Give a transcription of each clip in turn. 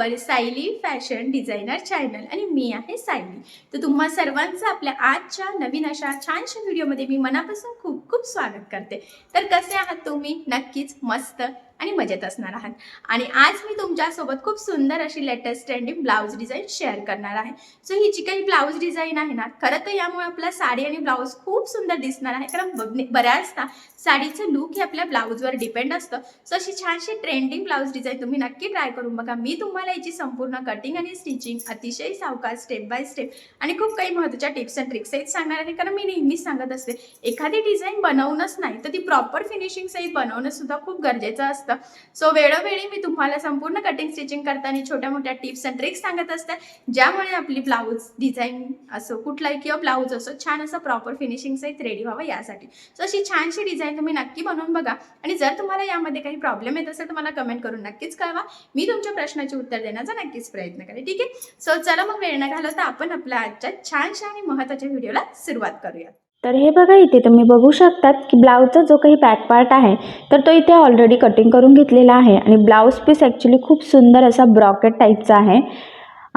Our Sayali fashion designer channel आणि मी आहे सायली. तर तुम्हा सर्वांचं आपल्या आजच्या नवीन अशा छानशा व्हिडिओमध्ये मी मनापासून खूप खूप स्वागत करते. तर कसे आहात तुम्ही? नक्कीच मस्त आणि मजेत असणार आहात. आणि आज मी तुमच्यासोबत खूप सुंदर अशी latest trending blouse design share करणार आहे. सो ही जी काही ब्लाऊज डिझाईन आहे ना खरं तर यामुळे आपला साडी आणि ब्लाऊज खूप सुंदर दिसणार आहे. कारण बघणे बऱ्याचदा साडीचं लुक हे आपल्या ब्लाऊजवर डिपेंड असतं. सो अशी छानशी ट्रेंडिंग ब्लाऊज डिझाईन तुम्ही नक्की ट्राय करून बघा. मी तुम्हाला याची संपूर्ण कटिंग आणि स्टिचिंग अतिशय सावकार स्टेप बाय स्टेप आणि खूप काही महत्त्वाच्या टिप्स अँड ट्रिक्स आहेत सांगणार आहे. कारण मी नेहमीच सांगत असते एखादी डिझाईन बनवणंच नाही तर ती प्रॉपर फिनिशिंग सहित बनवणं सुद्धा खूप गरजेचं असतं. सो वेळोवेळी मी तुम्हाला संपूर्ण कटिंग स्टिचिंग करताना छोट्या मोठ्या टिप्स अँड ट्रिक्स सांगत असते ज्यामुळे आपली ब्लाऊज डिझाईन असो कुठलाही किंवा ब्लाऊज असो छान असं प्रॉपर फिनिशिंग साईज रेडी व्हावं यासाठी. सो अशी छानशी डिझाईन तुम्ही नक्की बनवून बघा. आणि जर तुम्हाला यामध्ये काही प्रॉब्लेम येत असेल तर मला कमेंट करून नक्कीच कळवा. मी तुमच्या प्रश्नाचे उत्तर देण्याचा नक्कीच प्रयत्न करेन ठीक आहे? सो चला मग वेळ न घालवता आपण आपल्या आजच्या छानशा आणि महत्त्वाच्या व्हिडिओला सुरुवात करूया तर हे बघा इथे तुम्ही बघू शकतात की ब्लाऊजचा जो काही बॅक पार्ट आहे तर तो इथे ऑलरेडी कटिंग करून घेतलेला आहे. आणि ब्लाऊज पीस ॲक्च्युली खूप सुंदर असा ब्रॉकेट टाईपचा आहे.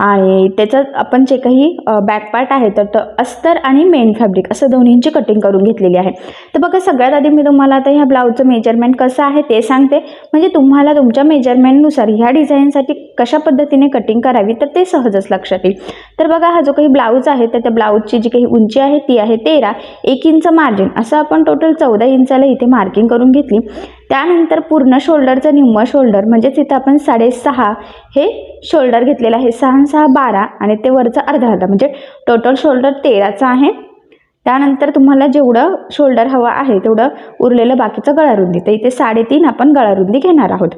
आणि त्याचं आपण जे काही बॅक पार्ट आहे तर तो अस्तर आणि मेन फॅब्रिक असं दोन्हींची कटिंग करून घेतलेली आहे. तर बघा सगळ्यात आधी मी तुम्हाला आता ह्या ब्लाऊजचं मेजरमेंट कसं आहे ते सांगते. म्हणजे तुम्हाला तुमच्या मेजरमेंटनुसार ह्या डिझाईनसाठी कशा पद्धतीने कटिंग करावी तर ते सहजच लक्षात येईल. तर बघा हा जो काही ब्लाऊज आहे तर त्या ब्लाऊजची जी काही उंची आहे ती आहे तेरा एक इंच मार्जिन असं आपण टोटल चौदा इंचाला इथे मार्किंग करून घेतली. त्यानंतर पूर्ण शोल्डरचं निम्म शोल्डर म्हणजेच इथं आपण साडेसहा हे शोल्डर घेतलेलं आहे सहा सहा बारा आणि ते वरचा अर्धा अर्धा म्हणजे टोटल शोल्डर तेराचं आहे. त्यानंतर तुम्हाला जेवढं शोल्डर हवं आहे तेवढं उरलेलं बाकीचं गळारुंदी. तर इथे साडेतीन आपण गळारुंदी घेणार आहोत.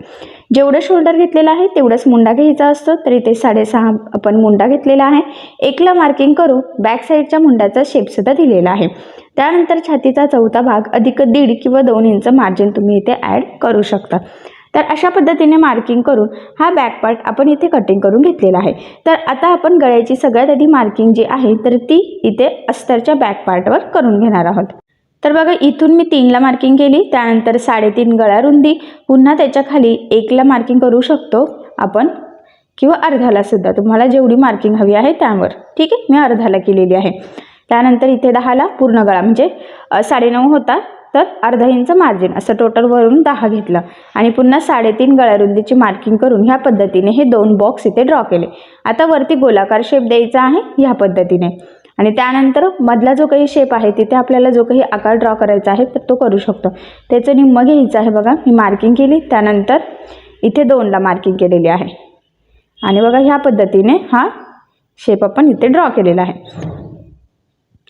जेवढं शोल्डर घेतलेलं आहे तेवढंच मुंडा घ्यायचा असतो. तर इथे साडेसहा आपण मुंडा घेतलेला आहे. एकला मार्किंग करू बॅक साईडच्या मुंडाचा शेपसुद्धा दिलेला आहे. त्यानंतर छातीचा चौथा भाग अधिक दीड किंवा दोन इंच मार्जिन तुम्ही इथे ॲड करू शकता. तर अशा पद्धतीने मार्किंग करून हा बॅक पार्ट आपण इथे कटिंग करून घेतलेला आहे. तर आता आपण गळ्याची सगळ्यात आधी मार्किंग जी आहे तर ती इथे अस्तरच्या बॅक पार्टवर करून घेणार आहोत. तर बघा इथून मी तीनला मार्किंग केली त्यानंतर साडेतीन गळा रुंदी पुन्हा त्याच्याखाली एकला मार्किंग करू शकतो आपण किंवा अर्ध्याला सुद्धा. तुम्हाला जेवढी मार्किंग हवी आहे त्यावर. ठीक आहे? मी अर्ध्याला केलेली आहे. त्यानंतर इथे दहाला पूर्ण गळा म्हणजे साडेनऊ होता. तर अर्धा इंच मार्जिन असं टोटल वरून दहा घेतलं. आणि पुन्हा साडेतीन गळारुंदीची मार्किंग करून ह्या पद्धतीने हे दोन बॉक्स इथे ड्रॉ केले. आता वरती गोलाकार शेप द्यायचा आहे ह्या पद्धतीने. आणि त्यानंतर मधला जो काही शेप आहे तिथे आपल्याला जो काही आकार ड्रॉ करायचा आहे तर तो करू शकतो. त्याचं निम्म घ्यायचं आहे बघा. मी मार्किंग केली. त्यानंतर इथे दोनला मार्किंग केलेली आहे. आणि बघा ह्या पद्धतीने हा शेप आपण इथे ड्रॉ केलेला आहे.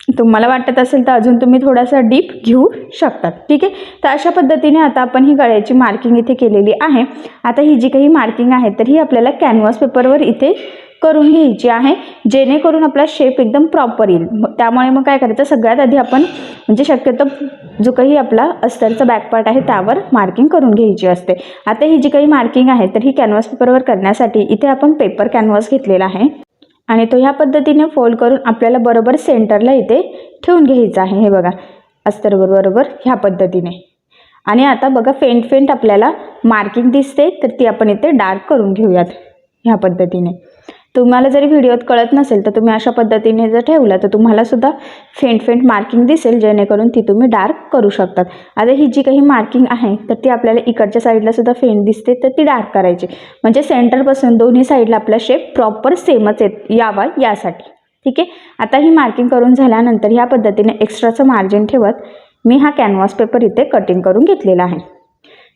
तुम्हाला वाटत असेल तर अजून तुम्ही थोडासा डीप घेऊ शकतात. ठीक आहे? तर अशा पद्धतीने आता आपण ही गळ्याची मार्किंग इथे केलेली आहे. आता ही जी काही मार्किंग आहे तर ही आपल्याला कॅनव्हास पेपरवर इथे करून घ्यायची आहे. जेणेकरून आपला शेप एकदम प्रॉपर येईल. मग त्यामुळे मग काय करायचं? सगळ्यात आधी आपण म्हणजे शक्यतो जो काही आपला अस्तरचा बॅकपार्ट आहे त्यावर मार्किंग करून घ्यायची असते. आता ही जी काही मार्किंग आहे तर ही कॅनव्हास पेपरवर करण्यासाठी इथे आपण पेपर कॅनव्हास घेतलेला आहे. आणि तो ह्या पद्धतीने फोल्ड करून आपल्याला बरोबर सेंटरला इथे ठेवून घ्यायचा आहे. हे बघा अस्तरवर बरोबर ह्या पद्धतीने. आणि आता बघा फेंट फेंट आपल्याला मार्किंग दिसते तर ती आपण इथे डार्क करून घेऊयात ह्या पद्धतीने. तुम्हाला जरी व्हिडिओत कळत नसेल तर तुम्ही अशा पद्धतीने जर ठेवलं तर तुम्हाला सुद्धा फेंट फेंट मार्किंग दिसेल जेणेकरून ती तुम्ही डार्क करू शकतात. आता ही जी काही मार्किंग आहे तर ती आपल्याला इकडच्या साईडला सुद्धा फेंट दिसते तर ती डार्क करायची. म्हणजे सेंटरपासून दोन्ही साईडला आपला शेप प्रॉपर सेमच येत यावा यासाठी. ठीक आहे? आता ही मार्किंग करून झाल्यानंतर ह्या पद्धतीने एक्स्ट्राचं मार्जिन ठेवत मी हा कॅनव्हास पेपर इथे कटिंग करून घेतलेला आहे.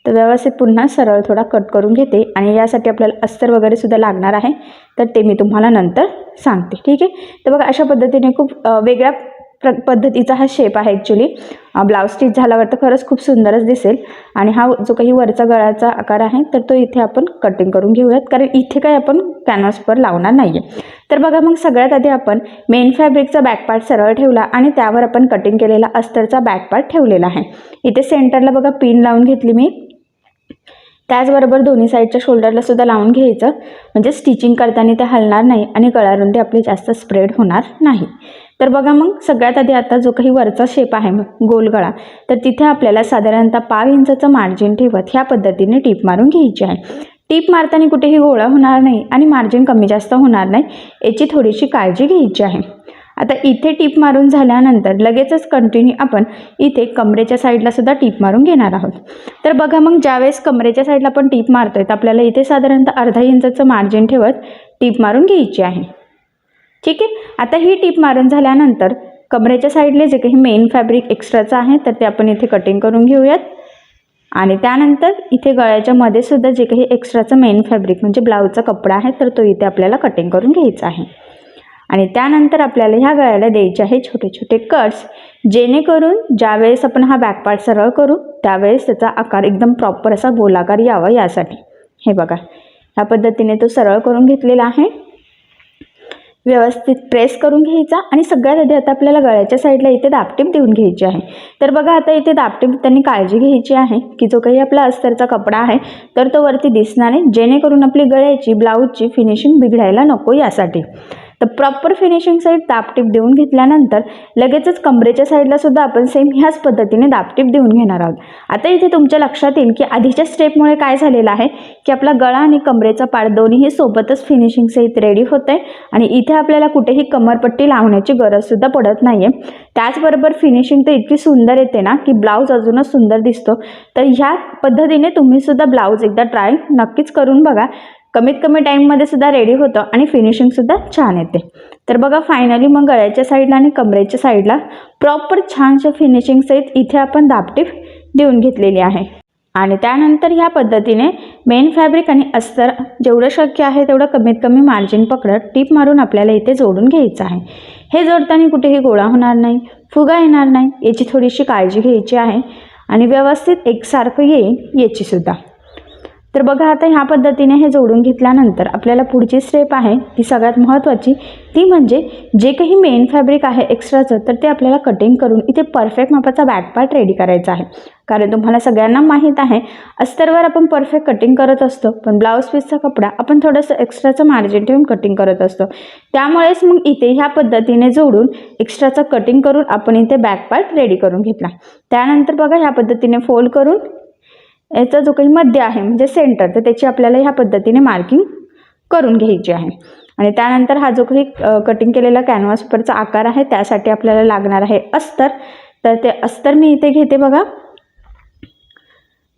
तर व्यवस्थित पुन्हा सरळ थोडा कट करून घेते आणि यासाठी आपल्याला अस्तर वगैरे सुद्धा लागणार आहे. तर ते मी तुम्हाला नंतर सांगते. ठीक आहे? तर बघा अशा पद्धतीने खूप वेगळ्या प्र पद्धतीचा हा शेप आहे ॲक्च्युली ब्लाऊज स्टिच झाल्यावर तर खरंच खूप सुंदरच दिसेल. आणि हा जो काही वरचा गळाचा आकार आहे तर तो इथे आपण कटिंग करून घेऊयात. कारण इथे काही आपण कॅनव्हासवर लावणार नाही आहे तर बघा मग सगळ्यात आधी आपण मेन फॅब्रिकचा बॅकपार्ट सरळ ठेवला आणि त्यावर आपण कटिंग केलेला अस्तरचा बॅकपार्ट ठेवलेला आहे. इथे सेंटरला बघा पिन लावून घेतली मी. त्याचबरोबर दोन्ही साईडच्या शोल्डरला सुद्धा लावून घ्यायचं. म्हणजे स्टिचिंग करताना ते हलणार नाही आणि गळारुंदी आपली जास्त स्प्रेड होणार नाही. तर बघा मग सगळ्यात आधी आता जो काही वरचा शेप आहे गोल गळा तर तिथे आपल्याला साधारणतः पाव इंचाचं मार्जिन ठेवत ह्या पद्धतीने टीप मारून घ्यायची आहे. टीप मारताना कुठेही गोळा होणार नाही आणि मार्जिन कमी जास्त होणार नाही याची थोडीशी काळजी घ्यायची आहे. आता इथे टीप मारून झाल्यानंतर लगेचच कंटिन्यू आपण इथे कमरेच्या साईडला सुद्धा टीप मारून घेणार आहोत. तर बघा मग ज्यावेळेस कमरेच्या साईडला आपण टीप मारतोय तर आपल्याला इथे साधारणतः अर्धा इंचाचं मार्जिन ठेवत टीप मारून घ्यायची आहे. ठीक आहे? आता ही टीप मारून झाल्यानंतर कमरेच्या साईडले जे काही मेन फॅब्रिक एक्स्ट्राचं आहे तर ते आपण इथे कटिंग करून घेऊयात. आणि त्यानंतर इथे गळ्याच्या मध्ये सुद्धा जे काही एक्स्ट्राचं मेन फॅब्रिक म्हणजे ब्लाऊजचा कपडा आहे तर तो इथे आपल्याला कटिंग करून घ्यायचा आहे. आणि त्यानंतर आपल्याला ह्या गळ्याला द्यायचे आहे छोटे छोटे कट्स जेणेकरून ज्यावेळेस आपण हा बॅकपार्ट सरळ करू त्यावेळेस त्याचा आकार एकदम प्रॉपर असा गोलाकार यावा यासाठी. हे बघा ह्या पद्धतीने तो सरळ करून घेतलेला आहे. व्यवस्थित प्रेस करून घ्यायचा आणि सगळ्यात आधी आता आपल्याला गळ्याच्या साईडला इथे दापटीप देऊन घ्यायची आहे. तर बघा आता इथे दापटीप त्यांनी काळजी घ्यायची आहे की जो काही आपला अस्तरचा कपडा आहे तर तो वरती दिसणार नाही. जेणेकरून आपली गळ्याची ब्लाऊजची फिनिशिंग बिघडायला नको यासाठी. तर प्रॉपर फिनिशिंग साईड दापटीप देऊन घेतल्यानंतर लगेचच कमरेच्या साईडला सुद्धा आपण सेम ह्याच पद्धतीने दापटीप देऊन घेणार आहोत. आता इथे तुमच्या लक्षात येईल की आधीच्या स्टेपमुळे काय झालेलं आहे की आपला गळा आणि कमरेचा पाड दोन्हीही सोबतच फिनिशिंग सहित रेडी होते आणि इथे आपल्याला कुठेही कमरपट्टी लावण्याची गरजसुद्धा पडत नाही आहे त्याचबरोबर फिनिशिंग तर इतकी सुंदर येते ना की ब्लाऊज अजूनच सुंदर दिसतो. तर ह्या पद्धतीने तुम्हीसुद्धा ब्लाऊज एकदा ट्राय नक्कीच करून बघा. कमीत कमी टाईममध्ये सुद्धा रेडी होतं आणि फिनिशिंगसुद्धा छान येते. तर बघा फायनली मग गळ्याच्या साईडला आणि कमरेच्या साईडला प्रॉपर छानशा फिनिशिंग सहित इथे आपण दापटीप देऊन घेतलेली आहे. आणि त्यानंतर ह्या पद्धतीने मेन फॅब्रिक आणि अस्तर जेवढं शक्य आहे तेवढं कमीत कमी मार्जिन पकडत टीप मारून आपल्याला इथे जोडून घ्यायचं आहे. हे जोडताना कुठेही गोळा होणार नाही फुगा येणार नाही याची थोडीशी काळजी घ्यायची आहे आणि व्यवस्थित एकसारखं येईल याचीसुद्धा तर बघा आता ह्या पद्धतीने हे जोडून घेतल्यानंतर आपल्याला पुढची स्टेप आहे. ती सगळ्यात महत्त्वाची. ती म्हणजे जे काही मेन फॅब्रिक आहे एक्स्ट्राचं तर ते आपल्याला कटिंग करून इथे परफेक्ट मापाचा बॅक पार्ट रेडी करायचा आहे. कारण तुम्हाला सगळ्यांना माहीत आहे अस्तरवर आपण परफेक्ट कटिंग करत असतो पण ब्लाऊज पीसचा कपडा आपण थोडंसं एक्स्ट्राचं मार्जिन ठेवून कटिंग करत असतो. त्यामुळेच मग इथे ह्या पद्धतीने जोडून एक्स्ट्राचं कटिंग करून आपण इथे बॅक पार्ट रेडी करून घेतला. त्यानंतर बघा ह्या पद्धतीने फोल्ड करून याचा जो काही मध्य आहे म्हणजे सेंटर तर त्याची आपल्याला ह्या पद्धतीने मार्किंग करून घ्यायची आहे. आणि त्यानंतर हा जो काही कटिंग केलेला कॅनव्हास पेपरचा आकार आहे त्यासाठी आपल्याला लागणार आहे अस्तर. तर ते अस्तर मी इथे घेते बघा.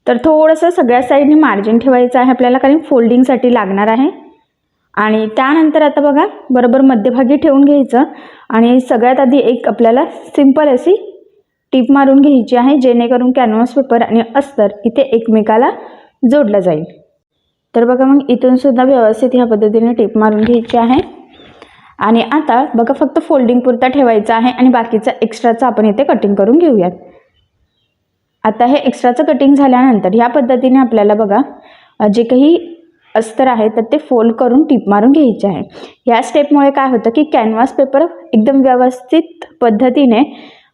तर थोडंसं सगळ्या साईडने मार्जिन ठेवायचं आहे आपल्याला कारण फोल्डिंगसाठी लागणार आहे. आणि त्यानंतर आता बघा बरोबर मध्यभागी ठेवून घ्यायचं. आणि सगळ्यात आधी एक आपल्याला सिंपल अशी टीप मारून घ्यायची आहे जेणेकरून कॅनव्हास पेपर आणि अस्तर इथे एकमेकाला जोडला जाईल. तर बघा मग इथून सुद्धा व्यवस्थित ह्या पद्धतीने टीप मारून घ्यायची आहे. आणि आता बघा फक्त फोल्डिंग पुरता ठेवायचं आहे आणि बाकीचं एक्स्ट्राचं आपण इथे कटिंग करून घेऊयात. आता हे एक्स्ट्राचं कटिंग झाल्यानंतर ह्या पद्धतीने आपल्याला बघा जे काही अस्तर आहे तर ते फोल्ड करून टीप मारून घ्यायचे आहे. ह्या स्टेपमुळे काय होतं की कॅनव्हास पेपर एकदम व्यवस्थित पद्धतीने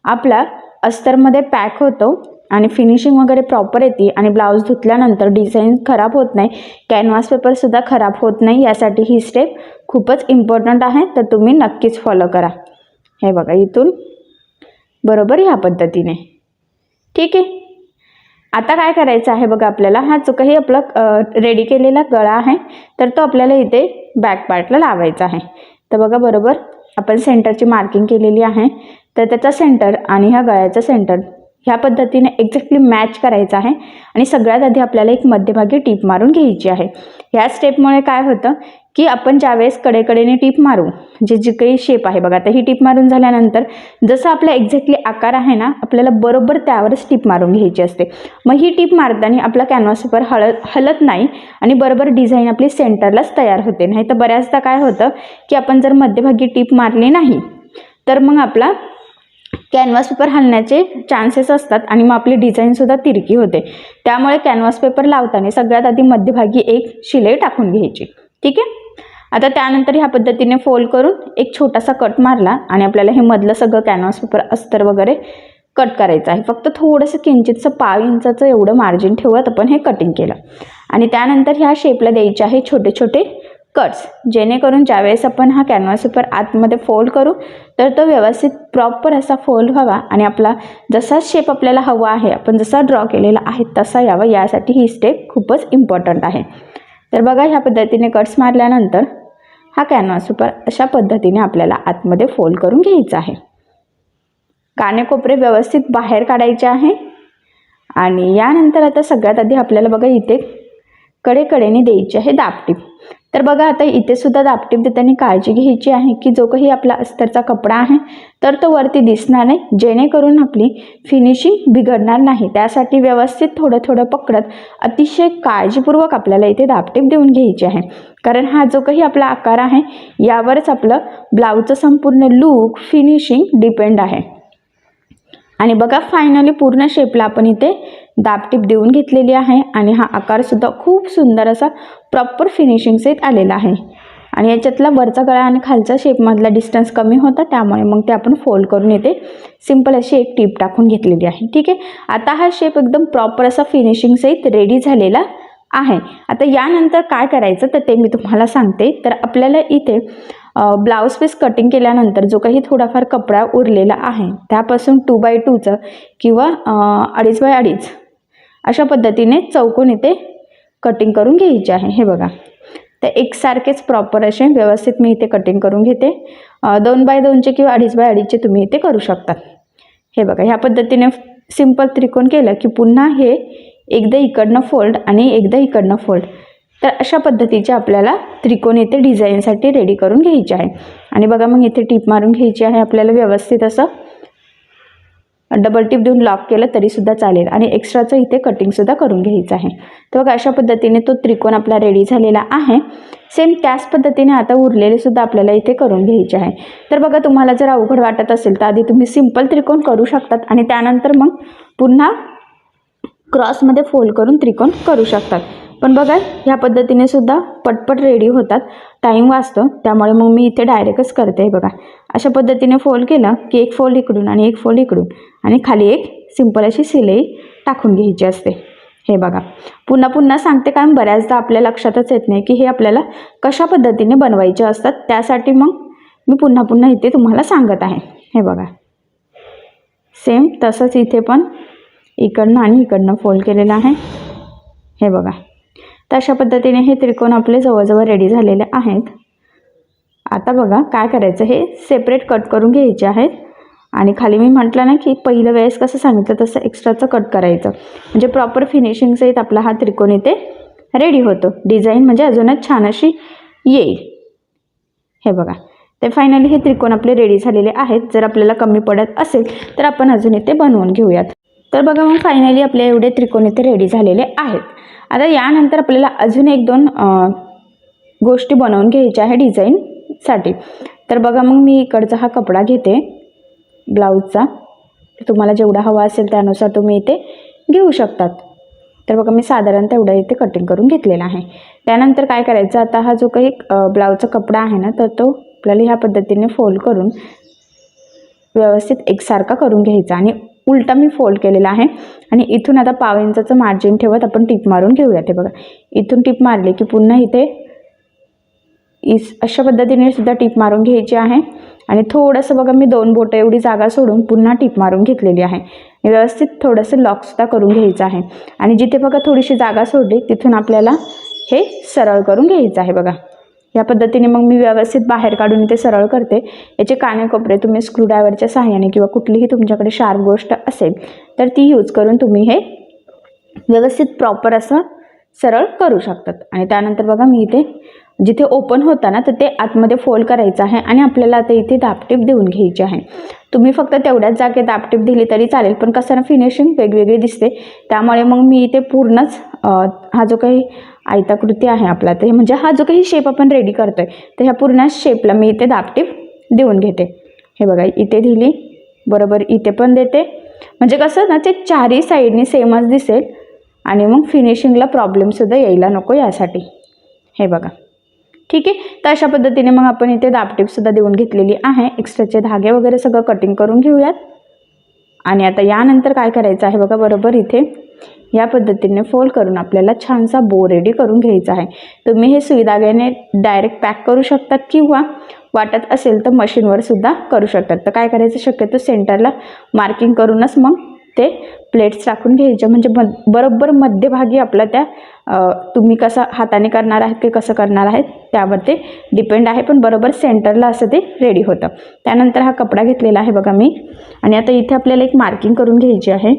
आपला अस्तरमध्ये पॅक होतो आणि फिनिशिंग वगैरे प्रॉपर येते आणि ब्लाऊज धुतल्यानंतर डिझाईन खराब होत नाही कॅनव्हास पेपरसुद्धा खराब होत नाही यासाठी ही स्टेप खूपच इम्पॉर्टंट आहे तर तुम्ही नक्कीच फॉलो करा. हे बघा इथून बरोबर ह्या पद्धतीने. ठीक आहे? आता काय करायचं आहे बघा आपल्याला? हा जो काही आपला रेडी केलेला गळा आहे तर तो आपल्याला इथे बॅक पार्टला लावायचा आहे. तर बघा बरोबर आपण सेंटरची मार्किंग केलेली आहे. तर त्याचा सेंटर आणि ह्या गळ्याचा सेंटर ह्या पद्धतीने एक्झॅक्टली मॅच करायचा आहे. आणि सगळ्यात आधी आपल्याला एक मध्यभागी टीप मारून घ्यायची आहे. ह्या स्टेपमुळे काय होतं की आपण ज्यावेळेस कडेकडेने टीप मारू जे जी काही शेप आहे बघा आता ही टीप मारून झाल्यानंतर जसं आपला एक्झॅक्टली आकार आहे ना आपल्याला बरोबर त्यावरच टीप मारून घ्यायची असते. मग ही टीप मारताना आपला कॅनव्हासवर पेपर हलत हलत नाही आणि बरोबर डिझाईन आपली सेंटरलाच तयार होते. नाही तर बऱ्याचदा काय होतं की आपण जर मध्यभागी टीप मारली नाही तर मग आपला कॅनव्हास पेपर हलण्याचे चान्सेस असतात आणि मग आपली डिझाईनसुद्धा तिरकी होते. त्यामुळे कॅनव्हास पेपर लावताना सगळ्यात आधी मध्यभागी एक शिलाई टाकून घ्यायची. ठीक आहे? आता त्यानंतर ह्या पद्धतीने फोल्ड करून एक छोटासा कट मारला आणि आपल्याला हे मधलं सगळं कॅनव्हास पेपर अस्तर वगैरे कट करायचं आहे. फक्त थोडंसं किंचितचं पाव इंचाचं एवढं मार्जिन ठेवत आपण हे कटिंग केलं. आणि त्यानंतर ह्या शेपला द्यायचे आहे छोटे छोटे कट्स. जेणेकरून ज्यावेळेस आपण हा कॅनव्हास पेपर आतमध्ये फोल्ड करू तर तो व्यवस्थित प्रॉपर असा फोल्ड व्हावा आणि आपला जसा शेप आपल्याला हवा आहे आपण जसा ड्रॉ केलेला आहे तसा यावा. यासाठी ही स्टेप खूपच इम्पॉर्टंट आहे. तर बघा ह्या पद्धतीने कट्स मारल्यानंतर हा कॅनव्हास पेपर अशा पद्धतीने आपल्याला आतमध्ये फोल्ड करून घ्यायचा आहे. कानेकोपरे व्यवस्थित बाहेर काढायचे आहे. आणि यानंतर आता सगळ्यात आधी आपल्याला बघा इथे कडेकडेने द्यायची आहे दापटीप. तर बघा आता इथे सुद्धा दापटीप देताना काळजी घ्यायची आहे की जो काही आपला अस्तरचा कपडा आहे तर तो वरती दिसणार नाही जेणेकरून आपली फिनिशिंग बिघडणार नाही. त्यासाठी व्यवस्थित थोडं थोडं पकडत अतिशय काळजीपूर्वक आपल्याला इथे दापटीप देऊन घ्यायची आहे. कारण हा जो काही आपला आकार आहे यावरच आपलं ब्लाऊजचं संपूर्ण लूक फिनिशिंग डिपेंड आहे. आणि बघा फायनली पूर्ण शेपला आपण इथे दाबटीप देऊन घेतलेली आहे आणि हा आकारसुद्धा खूप सुंदर असा प्रॉपर फिनिशिंग सहित आलेला आहे. आणि याच्यातला वरचा गळा आणि खालचा शेपमधला डिस्टन्स कमी होता त्यामुळे मग ते आपण फोल्ड करून येते सिंपल अशी एक टीप टाकून घेतलेली आहे. ठीक आहे? आता हा शेप एकदम प्रॉपर असा फिनिशिंग सहित रेडी झालेला आहे. आता यानंतर काय करायचं तर ते मी तुम्हाला सांगते. तर आपल्याला इथे ब्लाऊज पीस कटिंग केल्यानंतर जो काही थोडाफार कपडा उरलेला आहे त्यापासून टू बाय टूचं किंवा अडीच बाय अडीच अशा पद्धतीने चौकोन इथे कटिंग करून घ्यायचे आहे. हे बघा. तर एकसारखेच प्रॉपर असे व्यवस्थित मी इथे कटिंग करून घेते. दोन बाय दोनचे किंवा अडीच बाय अडीचचे तुम्ही इथे करू शकता हे बघा ह्या पद्धतीने सिंपल त्रिकोण केलं की पुन्हा हे एकदा इकडनं फोल्ड आणि एकदा इकडनं फोल्ड तर अशा पद्धतीचे आपल्याला त्रिकोण इथे डिझाईनसाठी रेडी करून घ्यायचे आहे. आणि बघा मग इथे टीप मारून घ्यायची आहे. आपल्याला व्यवस्थित असं डबल टिप देऊन लॉक केलं तरीसुद्धा चालेल. आणि एक्स्ट्राचं इथे कटिंगसुद्धा करून घ्यायचं आहे. तर बघा अशा पद्धतीने तो त्रिकोण आपला रेडी झालेला आहे. सेम त्याच पद्धतीने आता उरलेले सुद्धा आपल्याला इथे करून घ्यायचे आहे. तर बघा तुम्हाला जर अवघड वाटत असेल तर आधी तुम्ही सिंपल त्रिकोण करू शकतात आणि त्यानंतर मग पुन्हा क्रॉसमध्ये फोल्ड करून त्रिकोण करू शकतात. पण बघा ह्या पद्धतीने सुद्धा पटपट रेडी होतात. टाईम वाचतो त्यामुळे मग मी इथे डायरेक्टच करते हे बघा. अशा पद्धतीने फोल्ड केलं की एक फोल्ड इकडून आणि एक फोल्ड इकडून. आणि खाली एक सिंपल अशी सिलाई टाकून घ्यायची असते. हे बघा. पुन्हा पुन्हा सांगते कारण बऱ्याचदा आपल्या लक्षातच येत नाही की हे आपल्याला कशा पद्धतीने बनवायचे असतात. त्यासाठी मग मी पुन्हा पुन्हा इथे तुम्हाला सांगत आहे. हे बघा. सेम तसंच इथे पण इकडनं आणि इकडनं फोल्ड केलेलं आहे. हे बघा. तर अशा पद्धतीने हे त्रिकोण आपले जवळजवळ रेडी झालेले आहेत. आता बघा काय करायचं हे सेपरेट कट करून घ्यायचे आहेत. आणि खाली मी म्हटलं ना की पहिलं वेळेस कसं सांगितलं तसं एक्स्ट्राचं कट करायचं. म्हणजे प्रॉपर फिनिशिंग सहित आपला हा त्रिकोण इथे रेडी होतो. डिझाईन म्हणजे अजूनच छान अशी येईल. हे बघा. ते फायनली हे त्रिकोण आपले रेडी झालेले आहेत. जर आपल्याला कमी पडत असेल तर आपण अजून इथे बनवून घेऊयात. तर बघा मग फायनली आपले एवढे त्रिकोण इथे रेडी झालेले आहेत. आता यानंतर आपल्याला अजून एक दोन गोष्टी बनवून घ्यायच्या आहे डिझाईनसाठी. तर बघा मग मी इकडचा हा कपडा घेते ब्लाऊजचा. तुम्हाला जेवढा हवा असेल त्यानुसार तुम्ही इथे घेऊ शकतात. तर बघा मी साधारण तेवढा इथे कटिंग करून घेतलेला आहे. त्यानंतर काय करायचं आता हा जो काही ब्लाऊजचा कपडा आहे ना तर तो आपल्याला ह्या पद्धतीने फोल्ड करून व्यवस्थित एकसारखा करून घ्यायचा आणि उलटा मी फोल्ड केलेला आहे. आणि इथून आता पाव इंचाचं मार्जिन ठेवत आपण टिप मारून घेऊया ते बघा. इथून टिप मारली की पुन्हा इथे इस अशा पद्धतीने सुद्धा टीप मारून घ्यायची आहे. आणि थोडंसं बघा मी दोन बोटं एवढी जागा सोडून पुन्हा टीप मारून घेतलेली आहे. व्यवस्थित थोडंसं लॉकसुद्धा करून घ्यायचं आहे. आणि जिथे बघा थोडीशी जागा सोडली तिथून आपल्याला हे सरळ करून घ्यायचं आहे बघा. या पद्धतीने मग मी व्यवस्थित बाहेर काढून ते सरळ करते. याचे काने कपडे तुम्ही स्क्रूड्रायव्हरच्या सहाय्याने किंवा कुठलीही तुमच्याकडे शार्प गोष्ट असेल तर ती यूज करून तुम्ही हे व्यवस्थित प्रॉपर असं सरळ करू शकतात. आणि त्यानंतर बघा मी इथे जिथे ओपन होता ना तर ते आतमध्ये फोल्ड करायचं आहे आणि आपल्याला आता इथे दापटीप देऊन घ्यायची आहे. तुम्ही फक्त तेवढ्याच जागे दापटीप दिली तरी चालेल पण कसं ना फिनिशिंग वेगवेगळी दिसते. त्यामुळे मग मी इथे पूर्णच हा जो काही आयताकृती आहे आपला. ते म्हणजे हा जो काही शेप आपण रेडी करतोय तर ह्या पूर्ण शेपला मी इथे दापटीप देऊन घेते. हे बघा इथे दिली बरोबर इथे पण देते. म्हणजे कसं ना ते चारही साईडनी सेमच दिसेल आणि मग फिनिशिंगला प्रॉब्लेमसुद्धा यायला नको यासाठी. हे बघा. ठीक आहे? तर अशा पद्धतीने मग आपण इथे दापटीपसुद्धा देऊन घेतलेली आहे. एक्स्ट्राचे धागे वगैरे सगळं कटिंग करून घेऊयात. आणि आता यानंतर काय करायचं आहे बघा बरोबर इथे. या पद्धतीने फोल्ड करून आपल्याला छानसा बो रेडी करून घ्यायचा आहे. तुम्ही हे सुईदाग्याने डायरेक्ट पॅक करू शकतात किंवा वाटत असेल तर मशीनवर सुद्धा करू शकतात. तर काय करायचं? शक्यतो सेंटरला मार्किंग करूनच मग ते प्लेट्स टाकून घ्यायचे. म्हणजे बरोबर मध्यभागी आपला त्या तुम्ही कसा हाताने करणार आहात की कसं करणार आहेत त्यावर ते डिपेंड आहे. पण बरोबर सेंटरला असं ते रेडी होतं. त्यानंतर हा कपडा घेतलेला आहे बघा मी. आणि आता इथे आपल्याला एक मार्किंग करून घ्यायची आहे.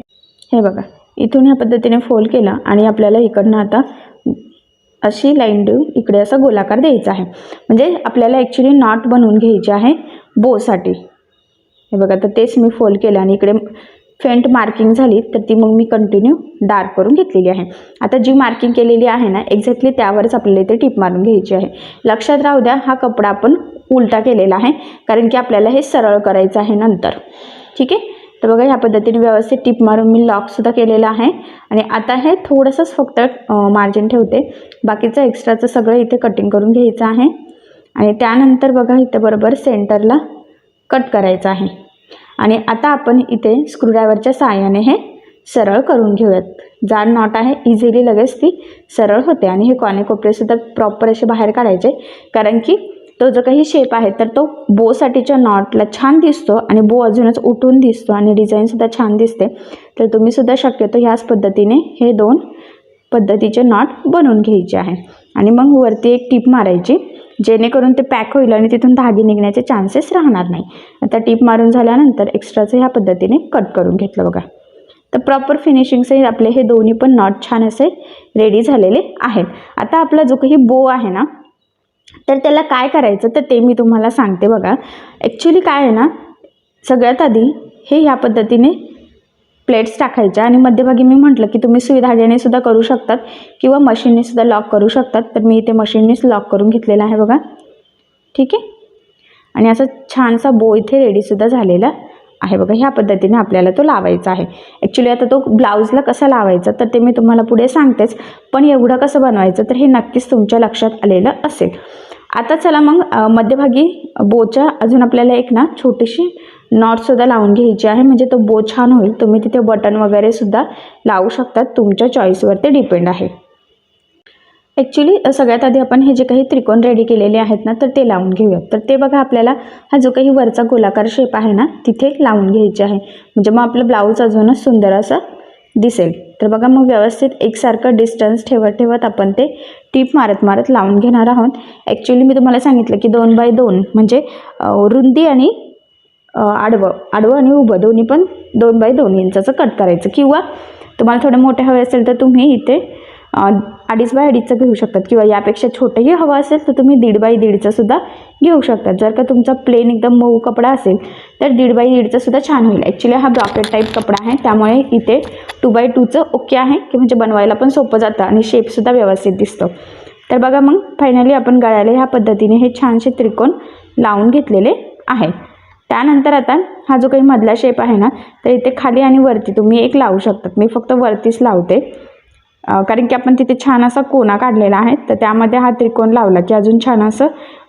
हे बघा. इथून ह्या पद्धतीने फोल्ड केला आणि आपल्याला इकडनं आता अशी लाईन देऊन इकडे असा गोलाकार द्यायचा आहे. म्हणजे आपल्याला ॲक्च्युली नॉट बनवून घ्यायची आहे बोसाठी हे बघा तर तेच मी फोल्ड केलं आणि इकडे फेंट मार्किंग झाली तर ती मग मी कंटिन्यू डार्क करून घेतलेली आहे. आता जी मार्किंग केलेली आहे ना एक्झॅक्टली त्यावरच आपल्याला इथे टिप मारून घ्यायची आहे. लक्षात राहू द्या हा कपडा आपण उलटा केलेला आहे कारण की आपल्याला हे सरळ करायचं आहे नंतर. ठीक आहे? तर बघा ह्या पद्धतीने व्यवस्थित टिप मारून मी लॉकसुद्धा केलेला आहे. आणि आता हे थोडंसंच फक्त मार्जिन ठेवते. बाकीचं एक्स्ट्राचं सगळं इथे कटिंग करून घ्यायचं आहे. आणि त्यानंतर बघा इथं बरोबर सेंटरला कट करायचं आहे. आणि आता आपण इथे स्क्रूड्रायव्हरच्या साहाय्याने हे सरळ करून घेऊयात. जाड नॉट आहे इझिली लगेच ती सरळ होते. आणि हे कॉने कोपरेसुद्धा प्रॉपर असे बाहेर काढायचे. कारण की तो जो काही शेप आहे तर तो बोसाठीच्या नॉटला छान दिसतो आणि बो अजूनच उठून दिसतो आणि डिझाईनसुद्धा छान दिसते. तर तुम्हीसुद्धा शक्यतो ह्याच पद्धतीने हे दोन पद्धतीचे नॉट बनवून घ्यायचे आहे. आणि मग वरती एक टीप मारायची जेणेकरून ते पॅक होईल आणि तिथून धागे निघण्याचे चान्सेस राहणार नाही. आता टीप मारून झाल्यानंतर एक्स्ट्राचं ह्या पद्धतीने कट करून घेतलं बघा. तर प्रॉपर फिनिशिंगसही आपले हे दोन्ही पण नॉट छान असे रेडी झालेले आहेत. आता आपला जो काही बो आहे ना तर त्याला काय करायचं तर ते मी तुम्हाला सांगते बघा. ॲक्च्युली काय आहे ना सगळ्यात आधी हे ह्या पद्धतीने प्लेट्स टाकायच्या आणि मध्यभागी मी म्हटलं की तुम्ही सुई धाग्याने सुद्धा करू शकतात किंवा मशीनने सुद्धा लॉक करू शकतात. तर मी इथे मशीननेच लॉक करून घेतलेला आहे बघा. ठीक आहे? आणि असा छानसा बो इथे रेडीसुद्धा झालेला आहे बघा. ह्या पद्धतीने आपल्याला तो लावायचा आहे. ॲक्च्युली आता तो ब्लाऊजला कसा लावायचा तर ते मी तुम्हाला पुढे सांगतेच. पण एवढं कसं बनवायचं तर हे नक्कीच तुमच्या लक्षात आलेलं असेल. आता चला मग मध्यभागी बोच्या अजून आपल्याला एक ना छोटीशी नॉटसुद्धा लावून घ्यायची आहे. म्हणजे तो बो छान होईल. तुम्ही तिथे बटन वगैरेसुद्धा लावू शकतात. तुमच्या चॉईसवरती डिपेंड आहे. ॲक्च्युली सगळ्यात आधी आपण हे जे काही त्रिकोण रेडी केलेले आहेत ना तर ते लावून घेऊयात. तर ते बघा आपल्याला हा जो काही वरचा गोलाकार शेप आहे ना तिथे लावून घ्यायचे आहे. म्हणजे मग आपलं ब्लाऊज अजूनच सुंदर असं दिसेल. तर बघा मग व्यवस्थित एकसारखं डिस्टन्स ठेवत ठेवत आपण ते टीप मारत मारत लावून घेणार आहोत. ॲक्च्युली मी तुम्हाला सांगितलं की दोन बाय दोन म्हणजे रुंदी आणि आडवं आडवं आणि उभं दोन्ही पण दोन बाय दोन इंचाचं कट करायचं. किंवा तुम्हाला थोडं मोठे हवे असेल तर तुम्ही इथे अडीच बाय अडीचचं घेऊ शकतात किंवा यापेक्षा छोटंही हवं असेल तर तुम्ही दीड बाय दीडचं सुद्धा घेऊ शकतात. जर का तुमचा प्लेन एकदम मऊ कपडा असेल तर दीड बाय दीडचं सुद्धा छान होईल. ॲक्च्युली हा ब्रॉकेट टाईप कपडा आहे त्यामुळे इथे टू बाय टूचं ओके आहे की म्हणजे बनवायला पण सोपं जातं आणि शेपसुद्धा व्यवस्थित दिसतं. तर बघा मग फायनली आपण गळ्याला ह्या पद्धतीने हे छानसे त्रिकोण लावून घेतलेले आहेत त्यानंतर आता हा जो काही मधला शेप आहे ना तर इथे खाली आणि वरती तुम्ही एक लावू शकतात. मी फक्त वरतीच लावते. कारण की आपण तिथे छान असा कोना काढलेला आहे. तर त्यामध्ये हा त्रिकोण लावला की अजून छान असं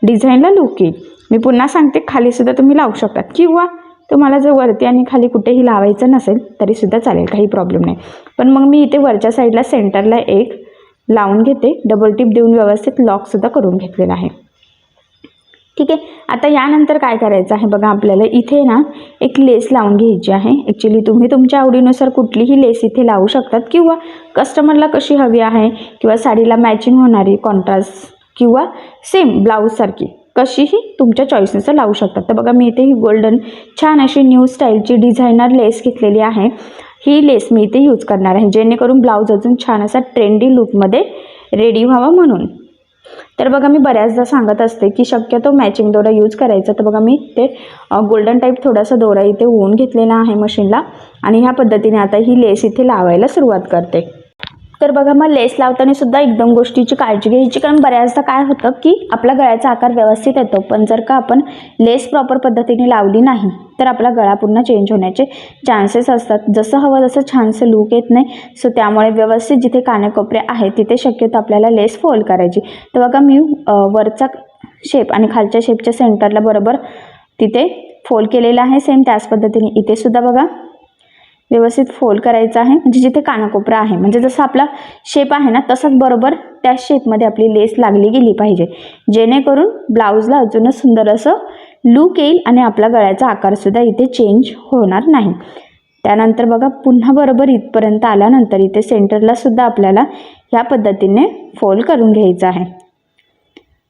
डिझाईनला लुक येईल. मी पुन्हा सांगते खालीसुद्धा तुम्ही लावू शकतात. किंवा तुम्हाला जर वरती आणि खाली कुठेही लावायचं नसेल तरीसुद्धा चालेल काही प्रॉब्लेम नाही. पण मग मी इथे वरच्या साईडला सेंटरला एक लावून घेते. डबल टिप देऊन व्यवस्थित लॉकसुद्धा करून घेतलेला आहे. ठीक आहे? आता यानंतर काय करायचं आहे बघा आपल्याला? इथे ना एक लेस लावून घ्यायची आहे. ॲक्च्युली तुम्ही तुमच्या आवडीनुसार कुठलीही लेस इथे लावू शकतात किंवा कस्टमरला कशी हवी आहे किंवा साडीला मॅचिंग होणारी कॉन्ट्रास्ट किंवा सेम ब्लाऊजसारखी कशीही तुमच्या चॉईसनुसार लावू शकतात. तर बघा मी इथे ही गोल्डन छान अशी न्यू स्टाईलची डिझायनर लेस घेतलेली आहे. ही लेस मी इथे यूज करणार आहे. जेणेकरून ब्लाऊज अजून छान असा ट्रेंडी लुकमध्ये रेडी व्हावा म्हणून. तर बघा मी बऱ्याचदा सांगत असते की शक्यतो मॅचिंग दोरा यूज करायचा. तर बघा मी ते गोल्डन टाईप थोडासा दोरा इथे होऊन घेतलेला आहे मशीनला आणि ह्या पद्धतीने आता ही लेस इथे लावायला सुरुवात करते. तर बघा मग लेस लावताना सुद्धा एकदम गोष्टीची काळजी घ्यायची. कारण बऱ्याचदा काय होतं की आपला गळ्याचा आकार व्यवस्थित येतो पण जर का आपण लेस प्रॉपर पद्धतीने लावली नाही तर आपला गळा पुन्हा चेंज होण्याचे चान्सेस असतात. जसं हवं तसं छानसं लूक येत नाही. सो त्यामुळे व्यवस्थित जिथे कानेकोपरे आहेत तिथे शक्यतो आपल्याला लेस फोल्ड करायची. तर बघा मी वरचा शेप आणि खालच्या शेपच्या सेंटरला बरोबर तिथे फोल्ड केलेला आहे. सेम त्याच पद्धतीने इथे सुद्धा बघा. व्यवस्थित फोल्ड करायचं आहे. म्हणजे जिथे कानाकोपरा आहे. म्हणजे जसं आपला शेप आहे ना तसंच बरोबर त्या शेपमध्ये आपली लेस लागली गेली पाहिजे. जेणेकरून ब्लाऊजला अजूनच सुंदर असं लूक येईल आणि आपला गळ्याचा आकारसुद्धा इथे चेंज होणार नाही. त्यानंतर बघा पुन्हा बरोबर इथपर्यंत आल्यानंतर इथे सेंटरलासुद्धा आपल्याला ह्या पद्धतीने फोल्ड करून घ्यायचं आहे.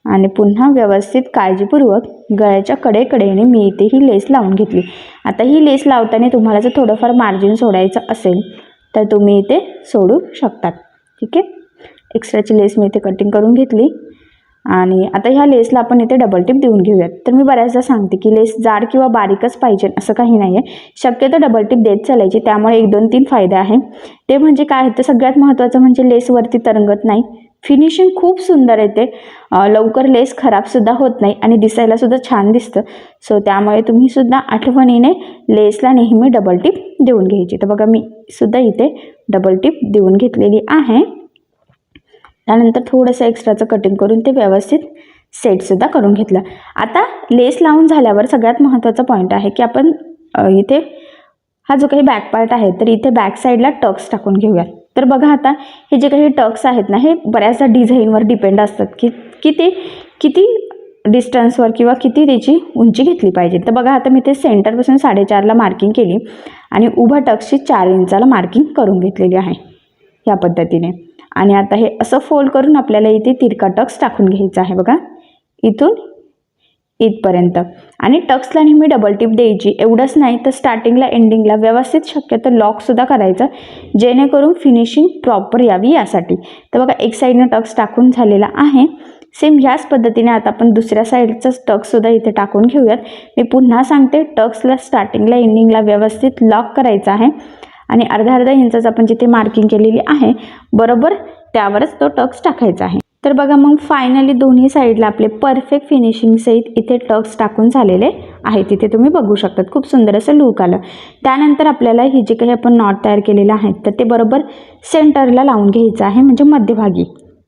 आणि पुन्हा व्यवस्थित काळजीपूर्वक गळ्याच्या कडेकडेने मी इथे ही लेस लावून घेतली. आता ही लेस लावताना तुम्हाला जर थोडंफार मार्जिन सोडायचं असेल तर तुम्ही इथे सोडू शकतात. ठीक आहे? एक्स्ट्राची लेस मी इथे कटिंग करून घेतली. आणि आता ह्या लेसला आपण इथे डबल टिप देऊन घेऊयात. तर मी बऱ्याचदा सांगते की लेस जाड किंवा बारीकच पाहिजे असं काही नाही आहे शक्यतो डबल टिप देत चालायची त्यामुळे एक दोन तीन फायदे आहे. ते म्हणजे काय तर सगळ्यात महत्त्वाचं म्हणजे लेसवरती तरंगत नाही. फिनिशिंग खूप सुंदर येते लवकर लेस खराबसुद्धा होत नाही आणि दिसायलासुद्धा छान दिसतं. सो त्यामुळे तुम्हीसुद्धा आठवणीने लेसला नेहमी डबल टिप देऊन घ्यायची. तर बघा मी सुद्धा इथे डबल टिप देऊन घेतलेली आहे. त्यानंतर थोडंसं एक्स्ट्राचं कटिंग करून ते व्यवस्थित सेटसुद्धा करून घेतलं. आता लेस लावून झाल्यावर सगळ्यात महत्त्वाचा पॉईंट आहे की आपण इथे हा जो काही बॅक पार्ट आहे तर इथे बॅक साईडला टक्स टाकून घेऊयात. तर बघा आता हे जे काही टक्स आहेत ना हे बऱ्याचदा डिझाईनवर डिपेंड असतात की की ते किती डिस्टन्सवर किंवा किती त्याची उंची घेतली पाहिजे. तर बघा आता मी ते सेंटरपासून साडेचारला मार्किंग केली आणि उभा टक्सची चार इंचाला मार्किंग करून घेतलेली आहे या पद्धतीने. आणि आता हे असं फोल्ड करून आपल्याला इथे तिरका टक्स टाकून घ्यायचा आहे बघा. इथून इथपर्यंत. आणि टक्सला नेहमी डबल टिप द्यायची. एवढंच नाही तर स्टार्टिंगला एंडिंगला व्यवस्थित शक्यतो लॉकसुद्धा करायचं जेणेकरून फिनिशिंग प्रॉपर यावी यासाठी. तर बघा एक साईडनं टक्स टाकून झालेला आहे. सेम ह्याच पद्धतीने आता आपण दुसऱ्या साईडचाच टक्ससुद्धा इथे टाकून घेऊयात. मी पुन्हा सांगते टक्सला स्टार्टिंगला एंडिंगला व्यवस्थित लॉक करायचा आहे. आणि अर्धा अर्धा इंचाच आपण जिथे मार्किंग केलेली आहे बरोबर त्यावरच तो टक्स टाकायचा आहे. तर बघा मग फायनली दोन्ही साईडला आपले परफेक्ट फिनिशिंग सहित इथे टक्स टाकून झालेले आहेत. तिथे तुम्ही बघू शकतात खूप सुंदर असं लुक आलं. त्यानंतर आपल्याला ही जे काही आपण नॉट तयार केलेलं आहे तर ते बरोबर सेंटरला लावून घ्यायचं आहे म्हणजे मध्यभागी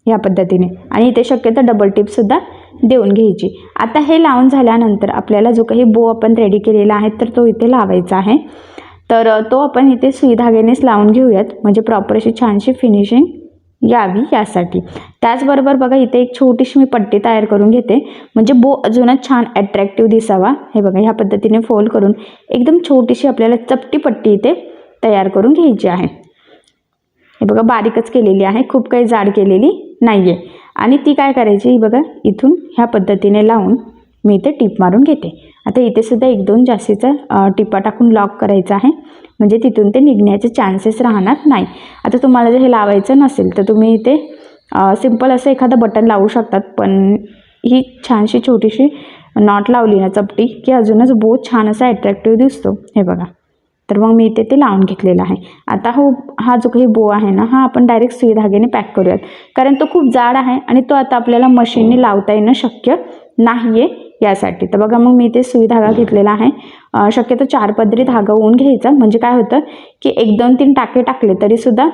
या पद्धतीने. आणि इथे शक्यतो डबल टिपसुद्धा देऊन घ्यायची. आता हे लावून झाल्यानंतर आपल्याला जो काही बो आपण रेडी केलेला आहे तर तो इथे लावायचा आहे. तर तो आपण इथे सुई धागेनेच लावून घेऊयात म्हणजे प्रॉपर अशी छानशी फिनिशिंग यावी यासाठी. त्याचबरोबर बघा इथे एक छोटीशी मी पट्टी तयार करून घेते. म्हणजे बो अजूनच छान अट्रॅक्टिव्ह दिसावा. हे बघा ह्या पद्धतीने फोल्ड करून एकदम छोटीशी आपल्याला चपटी पट्टी इथे तयार करून घ्यायची आहे. हे बघा बारीकच केलेली आहे. खूप काही जाड केलेली नाही आहे आणि ती काय करायची? ही बघा इथून ह्या पद्धतीने लावून मी इथे टीप मारून घेते. आता इथे सुद्धा एक दोन जास्तीचा टिपा टाकून लॉक करायचा आहे. म्हणजे तिथून ते निघण्याचे चान्सेस राहणार नाही. आता तुम्हाला जर हे लावायचं नसेल तर तुम्ही इथे सिंपल असं एखादं बटन लावू शकतात पण ही छानशी छोटीशी नॉट लावली ना चपटी की अजूनच बहुत छान असा ॲट्रॅक्टिव्ह दिसतो. हे बघा. तर मग मी इथे ते लावून घेतलेलं आहे. आता हो हा जो काही बो आहे ना हा आपण डायरेक्ट सुई धाग्याने पॅक करूयात. कारण तो खूप जाड आहे आणि तो आता आपल्याला मशीनने लावता येणं शक्य नाही आहे यासाठी. तर बघा मग मी ते सुई धागा घेतलेला आहे. शक्यतो चार पदरी धागा होऊन घ्यायचा. म्हणजे काय होतं की एक दोन तीन टाके टाकले तरीसुद्धा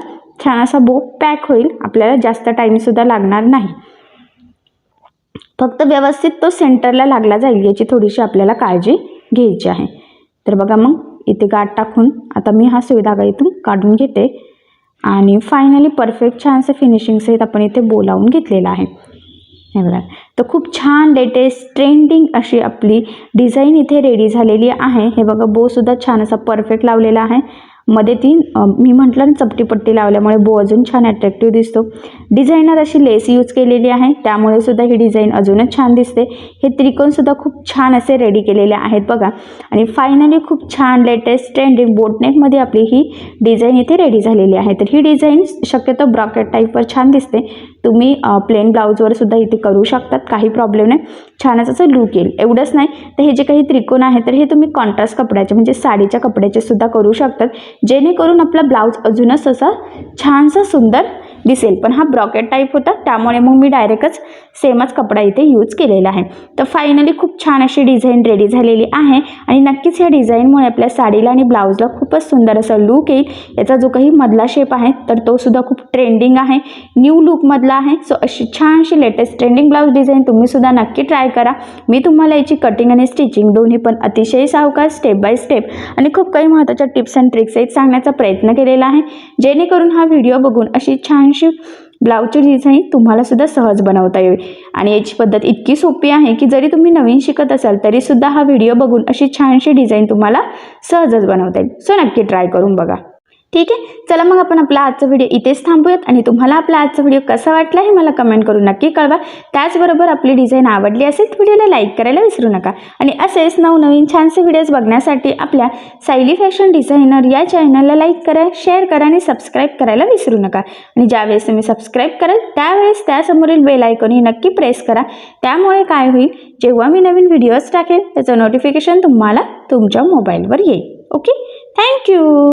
छान असा बो पॅक होईल. आपल्याला जास्त टाईमसुद्धा लागणार नाही. फक्त व्यवस्थित तो सेंटरला लागला जाईल याची थोडीशी आपल्याला काळजी घ्यायची आहे. तर बघा मग इथे गाठ टाकून आता मी हा सुई धागा इथून काढून घेते. आणि फायनली परफेक्ट छानसं फिनिशिंग सहित आपण इथे बोलावून घेतलेला आहे. हे बघा. तर खूप छान लेटेस्ट ट्रेंडिंग अशी आपली डिझाईन इथे रेडी झालेली आहे. हे बघा बोसुद्धा छान असा परफेक्ट लावलेला आहे. मध्ये ती मी म्हटलं ना चपटीपट्टी लावल्यामुळे बो अजून छान अट्रॅक्टिव्ह दिसतो. डिझायनर अशी लेस यूज केलेली आहे. त्यामुळे सुद्धा ही डिझाईन अजूनच छान दिसते. हे त्रिकोणसुद्धा खूप छान असे रेडी केलेले आहेत बघा. आणि फायनली खूप छान लेटेस्ट ट्रेंडिंग बोटनेकमध्ये आपली ही डिझाईन इथे रेडी झालेली आहे. तर ही डिझाईन शक्यतो ब्रॉकेट टाईपवर छान दिसते. तुम्ही प्लेन ब्लाऊजवर सुद्धा इथे करू शकतात. काही प्रॉब्लेम नाही. छानच असं लूक येईल. एवढंच नाही तर हे जे काही त्रिकोण आहे तर हे तुम्ही कॉन्ट्रास्ट कपड्याचे म्हणजे साडीच्या कपड्याचे सुद्धा करू शकतात. जेणेकरून आपला ब्लाऊज अजूनच असा छानसा सुंदर दिसेल. पण हा ब्रॉकेट टाईप होता त्यामुळे मग मी डायरेक्टच सेमच कपडा इथे यूज केलेला आहे. तर फायनली खूप छान अशी डिझाईन रेडी झालेली आहे आणि नक्कीच ह्या डिझाईनमुळे आपल्या साडीला आणि ब्लाऊजला खूपच सुंदर असा लुक येईल. याचा जो काही मधला शेप आहे तर तो सुद्धा खूप ट्रेंडिंग आहे. न्यू लुकमधला आहे. सो अशी छानशी लेटेस्ट ट्रेंडिंग ब्लाऊज डिझाईन तुम्ही सुद्धा नक्की ट्राय करा. मी तुम्हाला याची कटिंग आणि स्टिचिंग दोन्ही पण अतिशय सावकार स्टेप बाय स्टेप आणि खूप काही महत्त्वाच्या टिप्स अँड ट्रिक्स आहेत सांगण्याचा प्रयत्न केलेला आहे. जेणेकरून हा व्हिडिओ बघून अशी छान छानशी ब्लाऊजची डिझाईन तुम्हाला सुद्धा सहज बनवता येईल. आणि याची पद्धत इतकी सोपी आहे की जरी तुम्ही नवीन शिकत असाल तरीसुद्धा हा व्हिडिओ बघून अशी छानशी डिझाईन तुम्हाला सहजच बनवता येईल. सो नक्की ट्राय करून बघा. ठीक आहे? चला मग आपण आपला आजचा व्हिडिओ इथेच थांबूयात आणि तुम्हाला आपला आजचा व्हिडिओ कसा वाटला हे मला कमेंट करून नक्की कळवा. त्याचबरोबर आपली डिझाईन आवडली असेल तर व्हिडिओला लाईक करायला विसरू नका. आणि असेच नवनवीन छानसे व्हिडिओज बघण्यासाठी आपल्या सायली फॅशन डिझायनर या चॅनलला लाईक करा शेअर करा आणि सबस्क्राईब करायला विसरू नका. आणि ज्यावेळेस तुम्ही सबस्क्राईब कराल त्यावेळेस त्यासमोरील बेल आयकॉन ही नक्की प्रेस करा. त्यामुळे काय होईल? जेव्हा मी नवीन व्हिडिओज टाकेल त्याचं नोटिफिकेशन तुम्हाला तुमच्या मोबाईलवर येईल. Okay thank you